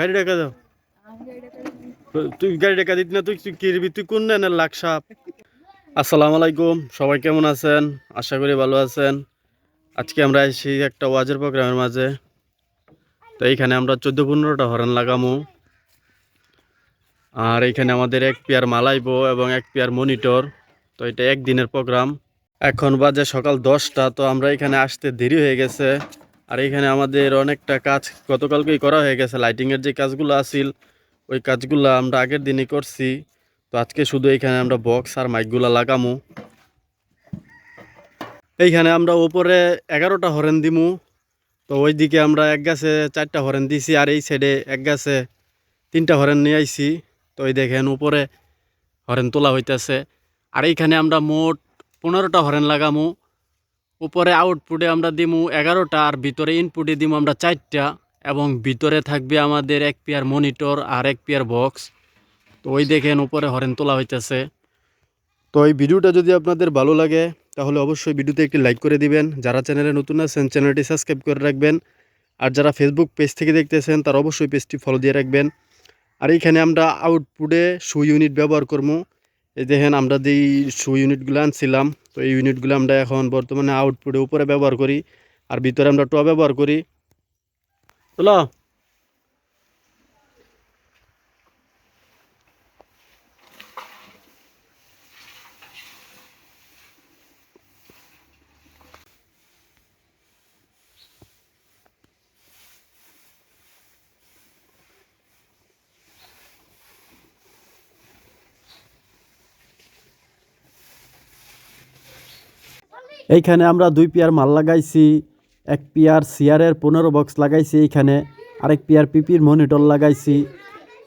গাড়ি টাকা দাও? তুই গাড়ি টাকা দিতি না? তুই তুই কিরবি? তুই কোন নেন লাখ আসসালামু আলাইকুম, সবাই কেমন আছেন? আশা করি ভালো আছেন। আজকে আমরা এসেছি একটা ওয়াজের প্রোগ্রামের মাঝে। তো এইখানে আমরা চোদ্দ পনেরোটা হরেন লাগামো। আর এইখানে আমাদের এক পেয়ার মালাইবো এবং এক পেয়ার মনিটর। তো এটা একদিনের প্রোগ্রাম। এখন বাজে সকাল দশটা, তো আমরা এখানে আসতে দেরি হয়ে গেছে। আর এখানে আমাদের অনেকটা কাজ গতকালকেই করা হয়ে গেছে। লাইটিংয়ের যে কাজগুলো আছিল, ওই কাজগুলো আমরা আগের দিনই করছি। তো আজকে শুধু এইখানে আমরা বক্স আর মাইকগুলো লাগামু। এইখানে আমরা ওপরে এগারোটা হরেন দিমু। তো ওইদিকে আমরা এক গাছে চারটা হরেন দিছি আর এই সাইডে এক গাছে তিনটা হরেন নিয়ে আইছি। তো ওই দেখেন উপরে হরেন তোলা হইতেছে। আর এইখানে আমরা মোট পনেরোটা হরেন লাগামু। উপরে আউটপুটে আমরা দিমু এগারোটা আর ভিতরে ইনপুটে দিমু আমরা চারটা এবং ভিতরে থাকবে আমাদের এক পেয়ার মনিটর আর এক পেয়ার বক্স তো ওই দেখেন উপরে হরেন তোলা হইতেছে। তো এই ভিডিওটা যদি আপনাদের ভালো লাগে, তাহলে অবশ্যই ভিডিওতে একটি লাইক করে দিবেন। যারা চ্যানেলে নতুন আছেন চ্যানেলটি সাবস্ক্রাইব করে রাখবেন। আর যারা ফেসবুক পেজ থেকে দেখতেছেন, তারা অবশ্যই পেজটি ফলো দিয়ে রাখবেন। আর এইখানে আমরা আউটপুটে শু ইউনিট ব্যবহার করব এই দেখেন আমরা যেই শু ইউনিটগুলো আনছিলাম, তো এই ইউনিটগুলো আমরা এখন বর্তমানে আউটপুটে উপরে ব্যবহার করি, আর ভিতরে আমরা ট ব্যবহার করি। চলো এইখানে আমরা দুই পেয়ার মাল লাগাইছি, এক পেয়ার সিয়ারের পনেরো বক্স লাগাইছি এইখানে, আরেক পেয়ার পিপির মনিটর লাগাইছি।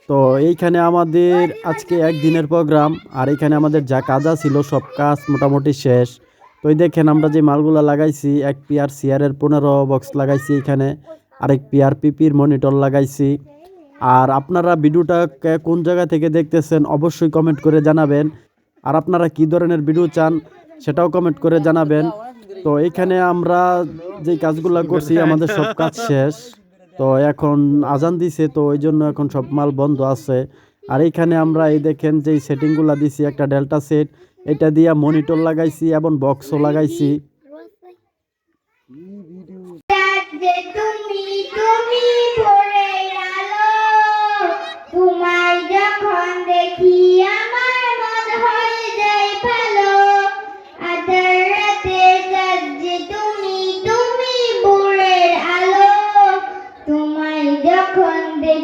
তো এইখানে আমাদের আজকে একদিনের প্রোগ্রাম, আর এইখানে আমাদের যা কাজা ছিল সব কাজ মোটামুটি শেষ। তো এই দেখেন আমরা যে মালগুলো লাগাইছি, এক পেয়ার সিয়ারের পনেরো বক্স লাগাইছি এইখানে, আরেক পেয়ার পিপির মনিটর লাগাইছি। আর আপনারা ভিডিওটাকে কোন জায়গা থেকে দেখতেছেন অবশ্যই কমেন্ট করে জানাবেন। আর আপনারা কী ধরনের ভিডিও চান সেটাও কমেন্ট করে জানাবেন। তো এইখানে আমরা যে কাজগুলো করছি, আমাদের সব কাজ শেষ। তো এখন আজান দিছে, তো ওই জন্য এখন সব মাল বন্ধ আছে। আর এইখানে আমরা এই দেখেন যে সেটিংগুলো দিছি, একটা ডেল্টা সেট এটা দিয়ে মনিটর লাগাইছি এবং বক্সও লাগাইছি। তুমি তুমি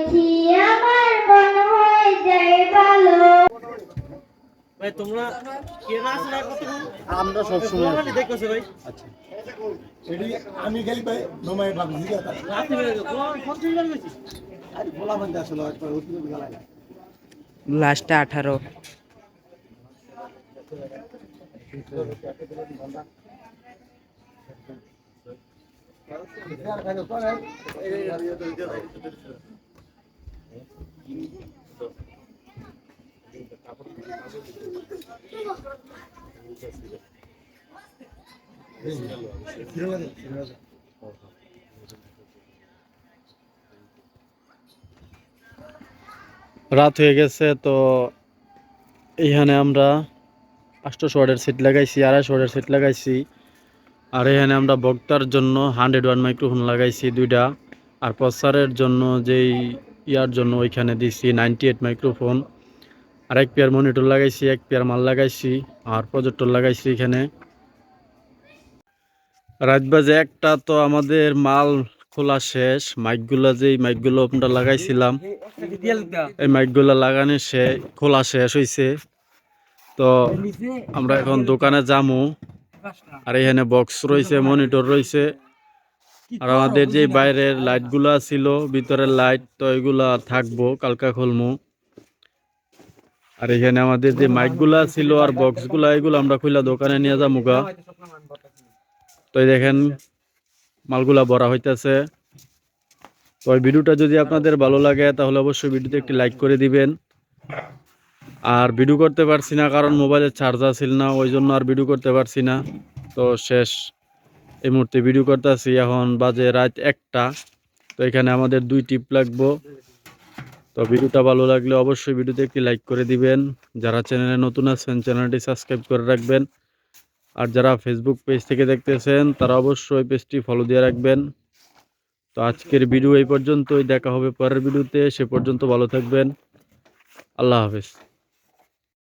দেখি আমার মন হয়ে যায় ভালো ভাই তোমরা কেনা আছে না কত আমরা সবসময় মানে দেখতেছে ভাই আচ্ছা এটি আমি গেলি ভাই নমাই ভাব জিজ্ঞাসা রাতে বের হয়ে কোন দিন আরে বলা বান্ধে আসলে একবার না লাস্টে আঠারো রাত হয়ে গেছে, তো এইখানে আমরা আটশো ওয়ার্ডের সিট লাগাইছি আড়াইশো ওয়ার্ডের সিট লাগাইছি। আর এখানে আমরা বক্তার জন্য হান্ড্রেড ওয়ান মাইক্রোফোন লাগাইছি দুইটা। আর প্রসারের জন্য যেই ইয়ার জন্য ওইখানে দিছি নাইনটি এইট মাইক্রোফোন আর এক পেয়ার মনিটর লাগাইছি, এক পেয়ার মাল লাগাইছি, আর প্রজেক্টর লাগাইছি এখানে। রাত বাজে একটা তো আমাদের মাল খোলা শেষ, মাইকগুলা যে মাইকগুলো আমরা লাগাইছিলাম, এই মাইকগুলো লাগানো সে, খোলা শেষ হয়েছে তো আমরা এখন দোকানে যামু, আর এখানে বক্স রয়েছে মনিটর রয়েছে। আর আমাদের যে বাইরের লাইটগুলো ছিল, ভিতরের লাইট তো এগুলা থাকব, কালকা খুলমু। আর এখানে আমাদের যে মাইকগুলা ছিল আর বক্সগুলা, এগুলো আমরা খুলে দোকানে নিয়ে যা মুগা তো দেখেন, মালগুলা ভরা হইতেছে। তো ভিডিওটা যদি আপনাদের ভালো লাগে, তাহলে অবশ্যই ভিডিওতে একটি লাইক করে দিবেন। আর ভিডিও করতে পারছি না, কারণ মোবাইলের চার্জার ছিল না, ওই জন্য আর ভিডিও করতে পারছি না। তো শেষ, এই মুহূর্তে ভিডিও করতেছি। এখন বাজে রাত একটা। তো এখানে আমাদের দুই টিপ লাগবো। তো ভিডিওটা ভালো লাগলে অবশ্যই ভিডিওতে একটি লাইক করে দিবেন। যারা চ্যানেলে নতুন আছেন, চ্যানেলটি সাবস্ক্রাইব করে রাখবেন। আর যারা ফেসবুক পেজ থেকে দেখতেছেন, তারা অবশ্যই পেজটি ফলো দিয়ে রাখবেন। তো আজকের ভিডিও এই পর্যন্তই। দেখা হবে পরের ভিডিওতে। সে পর্যন্ত ভালো থাকবেন। আল্লাহ হাফেজ।